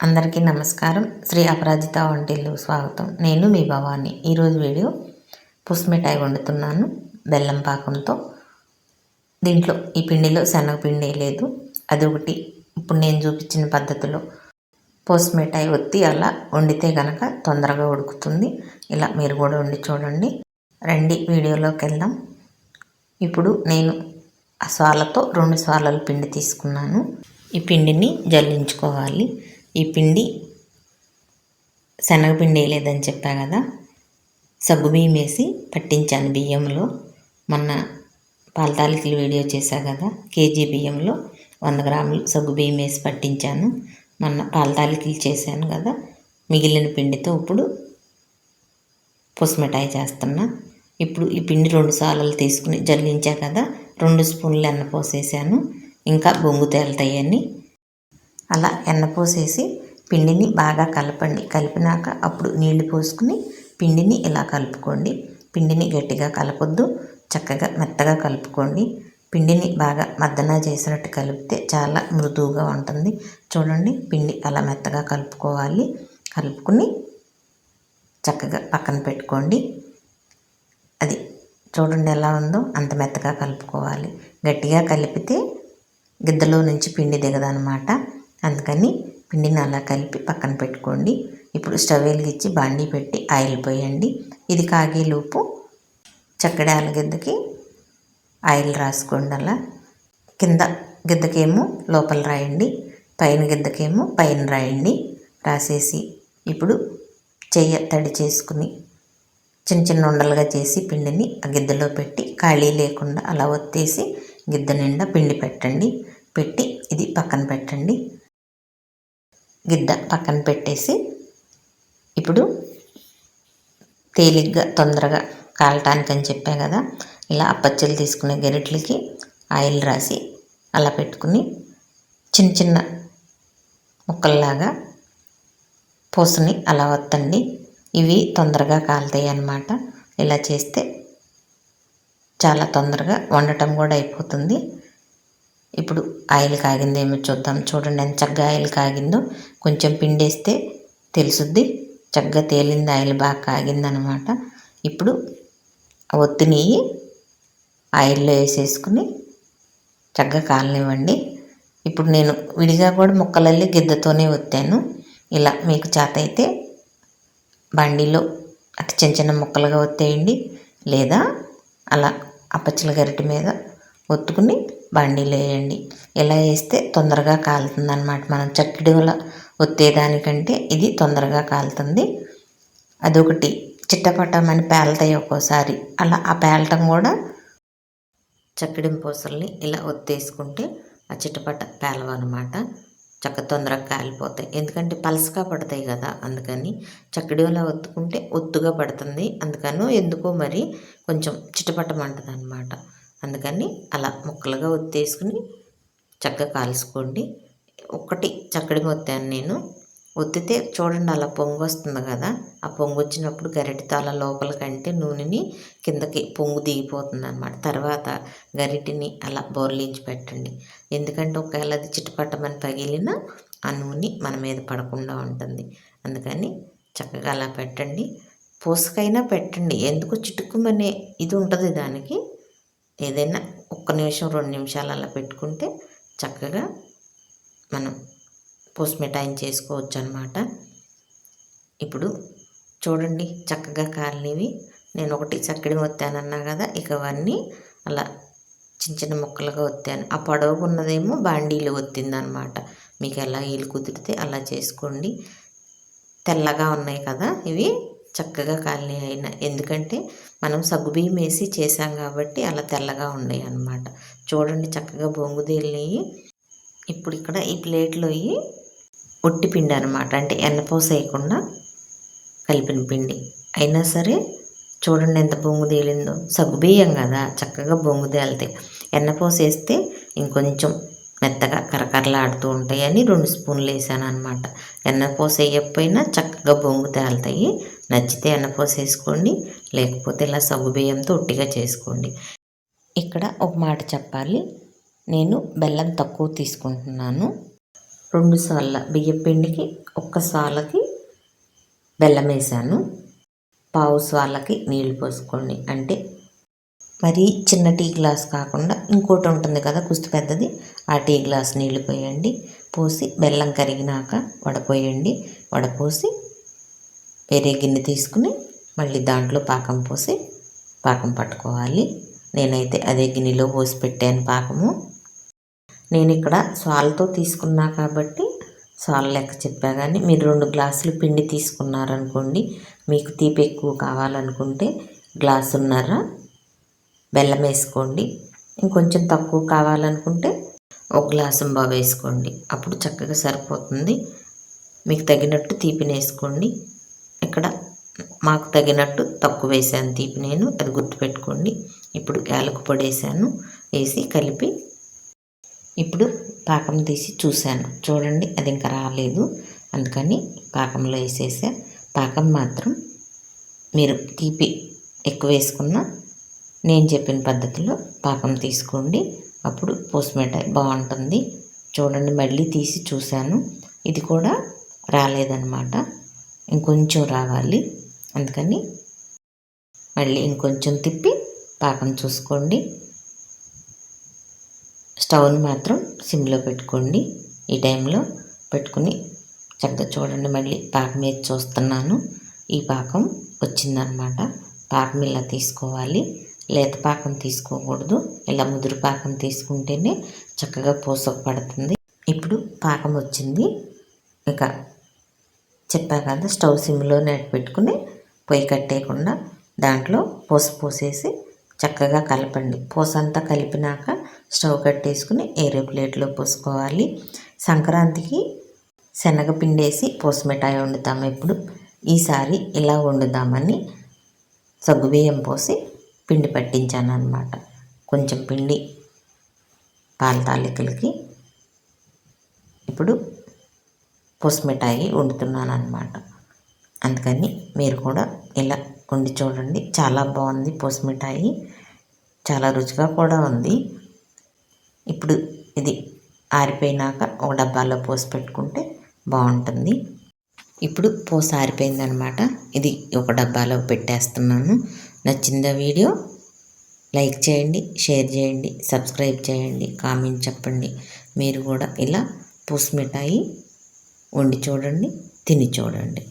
అందరికీ నమస్కారం. శ్రీ అపరాజిత వంటిల్లు స్వాగతం. నేను మీ భవాని. ఈరోజు వీడియో పుస్మిఠాయి వండుతున్నాను బెల్లం పాకంతో. దీంట్లో ఈ పిండిలో శనగపిండి లేదు. అదొకటి. ఇప్పుడు నేను చూపించిన పద్ధతిలో పోస్మిఠాయి ఒత్తి అలా వండితే కనుక తొందరగా ఉడుకుతుంది. ఇలా మీరు కూడా వండి చూడండి. రండి వీడియోలోకి వెళ్దాం. ఇప్పుడు నేను ఆ స్వాలతో రెండు స్వాలలు పిండి తీసుకున్నాను. ఈ పిండిని జల్లించుకోవాలి. ఈ పిండి శనగపిండి వేయలేదని చెప్పా కదా సగ్గుబియ్యం వేసి పట్టించాను బియ్యంలో. మొన్న పాలతాలికలు వీడియో చేశా కదా కేజీ బియ్యంలో వంద గ్రాములు సగ్గుబియ్యం వేసి పట్టించాను. మొన్న పాలతాలికలు చేశాను కదా మిగిలిన పిండితో ఇప్పుడు పుసమిఠాయి చేస్తున్నా. ఇప్పుడు ఈ పిండి రెండు సార్లు తీసుకుని జల్లించా కదా రెండు స్పూన్లు ఎన్న పోసేసాను. ఇంకా బొంగు తేలుతాయని అలా ఎన్న పోసేసి పిండిని బాగా కలపండి. కలిపినాక అప్పుడు నీళ్ళు పోసుకుని పిండిని ఇలా కలుపుకోండి. పిండిని గట్టిగా కలపొద్దు చక్కగా మెత్తగా కలుపుకోండి. పిండిని బాగా మద్దన చేసినట్టు కలిపితే చాలా మృదువుగా ఉంటుంది. చూడండి పిండి అలా మెత్తగా కలుపుకోవాలి. కలుపుకుని చక్కగా పక్కన పెట్టుకోండి. అది చూడండి ఎలా ఉందో అంత మెత్తగా కలుపుకోవాలి. గట్టిగా కలిపితే గిద్దలో నుంచి పిండి దిగదనమాట. అందుకని పిండిని అలా కలిపి పక్కన పెట్టుకోండి. ఇప్పుడు స్టవ్ వెలిగించి బాండీ పెట్టి ఆయిల్ పోయండి. ఇది కాగేలోపు చక్కడి గిద్దకి ఆయిల్ రాసుకోండి అలా. కింద గిద్దకేమో లోపల రాయండి. పైన గిద్దకేమో పైన రాయండి. రాసేసి ఇప్పుడు చెయ్య తడి చేసుకుని చిన్న చిన్న ఉండలుగా చేసి పిండిని ఆ గిద్దలో పెట్టి ఖాళీ లేకుండా అలా ఒత్తేసి గిద్ద నిండా పిండి పెట్టండి. పెట్టి ఇది పక్కన పెట్టండి. గిద్ద పక్కన పెట్టేసి ఇప్పుడు తేలిగ్గా తొందరగా కాలటానికి అని చెప్పా కదా ఇలా అప్పచ్చలు తీసుకునే గరిటలకి ఆయిల్ రాసి అలా పెట్టుకుని చిన్న చిన్న ముక్కల్లాగా పూసని అలా వత్తండి. ఇవి తొందరగా కాలుతాయి అన్నమాట. ఇలా చేస్తే చాలా తొందరగా వండటం కూడా అయిపోతుంది. ఇప్పుడు ఆయిల్ కాగిందేమో చూద్దాం. చూడండి ఎంత చక్కగా ఆయిల్ కాగిందో. కొంచెం పిండేస్తే తెలుసుద్ది. చక్కగా తేలింది ఆయిల్ బాగా కాగిందనమాట. ఇప్పుడు ఒత్తి నెయ్యి ఆయిల్లో వేసేసుకుని చక్కగా కాలనివ్వండి. ఇప్పుడు నేను విడిగా కూడా ముక్కలల్లి గిద్దతోనే ఒత్తాను. ఇలా మీకు చేత అయితే బండిలో అటు చిన్న చిన్న ముక్కలుగా ఒత్తేయండి. లేదా అలా అప్పచ్చల గరిటి మీద ఒత్తుకుని బండిలో వేయండి ఇలా వేస్తే తొందరగా కాలుతుంది అనమాట మనం చక్కిడిలో ఒత్తేదానికంటే ఇది తొందరగా కాలుతుంది. అదొకటి. చిట్టపట్టమని పేలతాయి ఒక్కోసారి. అలా ఆ పేలటం కూడా చక్కిడి పూసల్ని ఇలా ఒత్తేసుకుంటే ఆ చిట్టపట్ట పేలవన్నమాట. చక్క తొందరగా కాలిపోతాయి. ఎందుకంటే పలసగా పడతాయి కదా అందుకని చక్కడిలా ఒత్తుకుంటే ఒత్తుగా పడుతుంది. అందుకను ఎందుకో మరి కొంచెం చిట్టపట్టమంటుంది అనమాట అందుకని అలా ముక్కలుగా ఒత్తేసుకుని చక్కగా కాల్చుకోండి. ఒక్కటి చక్కడి ఒత్తాను నేను ఒత్తితే చూడండి అలా పొంగు వస్తుంది కదా. ఆ పొంగు వచ్చినప్పుడు గరిటెతో అలా లోపలికంటే నూనెని కిందకి పొంగు దిగిపోతుంది అనమాట తర్వాత గరిటెని అలా బోర్లించి పెట్టండి. ఎందుకంటే ఒకవేళ అది చిట్టుపట్టమని పగిలిన ఆ నూనె మన మీద పడకుండా ఉంటుంది. అందుకని చక్కగా అలా పెట్టండి. పూసకైనా పెట్టండి. ఎందుకు చిటుకుమనే ఇది ఉంటుంది దానికి. ఏదైనా ఒక్క నిమిషం రెండు నిమిషాలు అలా పెట్టుకుంటే చక్కగా మనం మిఠాయిని చేసుకోవచ్చు అనమాట ఇప్పుడు చూడండి చక్కగా కాలినవి. నేను ఒకటి చక్కడి వత్తానన్నా కదా ఇక అవన్నీ అలా చిన్న చిన్న ముక్కలుగా వత్తాను ఆ పొడవు ఉన్నదేమో బాండీలు వత్తిందనమాట మీకు ఎలా వీలు కుదిరితే అలా చేసుకోండి. తెల్లగా ఉన్నాయి కదా ఇవి. చక్కగా కాలనీ అయినా. ఎందుకంటే మనం సగ్గుబియ్యం వేసి చేసాం కాబట్టి అలా తెల్లగా ఉన్నాయి అన్నమాట చూడండి చక్కగా బొంగుదేలినవి ఇప్పుడు ఇక్కడ ఈ ప్లేట్లో ఒట్టి పిండి అనమాట అంటే ఎన్నపోస వేయకుండా కలిపిన పిండి. అయినా సరే చూడండి ఎంత బొంగు తేలిందో. సగ్గుబియ్యం కదా చక్కగా బొంగు తేలితే. ఎన్నపోస వేస్తే ఇంకొంచెం మెత్తగా కరకరలాడుతూ ఉంటాయని రెండు స్పూన్లు వేసాను అనమాట ఎన్నపోస వేయకపోయినా చక్కగా బొంగు తేలుతాయి. నచ్చితే ఎన్నపోస వేసుకోండి లేకపోతే ఇలా సగ్గు బియ్యంతో ఒట్టిగా చేసుకోండి. ఇక్కడ ఒక మాట చెప్పాలి. నేను బెల్లం తక్కువ తీసుకుంటున్నాను. రెండు సార్ల బియ్యం పిండికి ఒక్క సాలకి బెల్లం వేసాను. పావు సాలకి నీళ్ళు పోసుకోండి. అంటే మరి చిన్న టీ గ్లాస్ కాకుండా ఇంకోటి ఉంటుంది కదా కుస్తు పెద్దది ఆ టీ గ్లాస్ నీళ్ళు పోయండి. పోసి బెల్లం కరిగినాక వడపోయండి. వడపోసి వేరే గిన్నె తీసుకుని మళ్ళీ దాంట్లో పాకం పోసి పాకం పట్టుకోవాలి. నేనైతే అదే గిన్నెలో పోసి పెట్టాను పాకము. నేను ఇక్కడ సాల్తో తీసుకున్నా కాబట్టి సాల్ లెక్క చెప్పా కానీ మీరు రెండు గ్లాసులు పిండి తీసుకున్నారనుకోండి మీకు తీపి ఎక్కువ కావాలనుకుంటే గ్లాసున్నర బెల్లం వేసుకోండి. ఇంకొంచెం తక్కువ కావాలనుకుంటే ఒక గ్లాసు బాగా వేసుకోండి. అప్పుడు చక్కగా సరిపోతుంది. మీకు తగినట్టు తీపిని వేసుకోండి. ఇక్కడ మాకు తగినట్టు తక్కువ వేసాను తీపి నేను అది గుర్తుపెట్టుకోండి. ఇప్పుడు యాలకు పొడి వేసాను వేసి కలిపి ఇప్పుడు పాకం తీసి చూశాను. చూడండి అది ఇంకా రాలేదు. అందుకని పాకంలో వేసేసా. పాకం మాత్రం మీరు తీపి ఎక్కువ వేసుకున్న నేను చెప్పిన పద్ధతిలో పాకం తీసుకోండి. అప్పుడు పోస్మిఠాయి బాగుంటుంది. చూడండి మళ్ళీ తీసి చూశాను. ఇది కూడా రాలేదన్నమాట. ఇంకొంచెం రావాలి. అందుకని మళ్ళీ ఇంకొంచెం తిప్పి పాకం చూసుకోండి. స్టవ్ని మాత్రం సిమ్లో పెట్టుకోండి. ఈ టైంలో పెట్టుకుని చక్కగా చూడండి మళ్ళీ పాకం వేసి చూస్తున్నాను. ఈ పాకం వచ్చిందనమాట. పాకం ఇలా తీసుకోవాలి. లేత పాకం తీసుకోకూడదు. ఇలా ముదురు పాకం తీసుకుంటేనే చక్కగా పోసక పడుతుంది. ఇప్పుడు పాకం వచ్చింది. ఇక చెప్పా కదా స్టవ్ సిమ్లోనే పెట్టుకుని పొయ్యి కట్టేయకుండా దాంట్లో పూస పోసేసి చక్కగా కలపండి. పూసంతా కలిపినాక స్టవ్ కట్టేసుకుని ఏరే ప్లేట్లో పోసుకోవాలి. సంక్రాంతికి శనగపిండి వేసి పూసమిఠాయి వండుతాము ఇప్పుడు ఈసారి ఇలా వండుదామని సగ్గుబియ్యం పోసి పిండి పట్టించాను అనమాట కొంచెం పిండి పాల తాలికలకి. ఇప్పుడు పూసమిఠాయి వండుతున్నాను అనమాట అందుకని మీరు కూడా ఇలా వండి చూడండి. చాలా బాగుంది పూసమిఠాయి చాలా రుచిగా కూడా ఉంది. ఇప్పుడు ఇది ఆరిపోయినాక ఒక డబ్బాలో పోసి పెట్టుకుంటే బాగుంటుంది. ఇప్పుడు పోసి ఆరిపోయిందనమాట ఇది ఒక డబ్బాలో పెట్టేస్తున్నాను. నచ్చిందా వీడియో? లైక్ చేయండి షేర్ చేయండి సబ్స్క్రైబ్ చేయండి కామెంట్ చెప్పండి. మీరు కూడా ఇలా పూసమిఠాయి వండి చూడండి తిని చూడండి.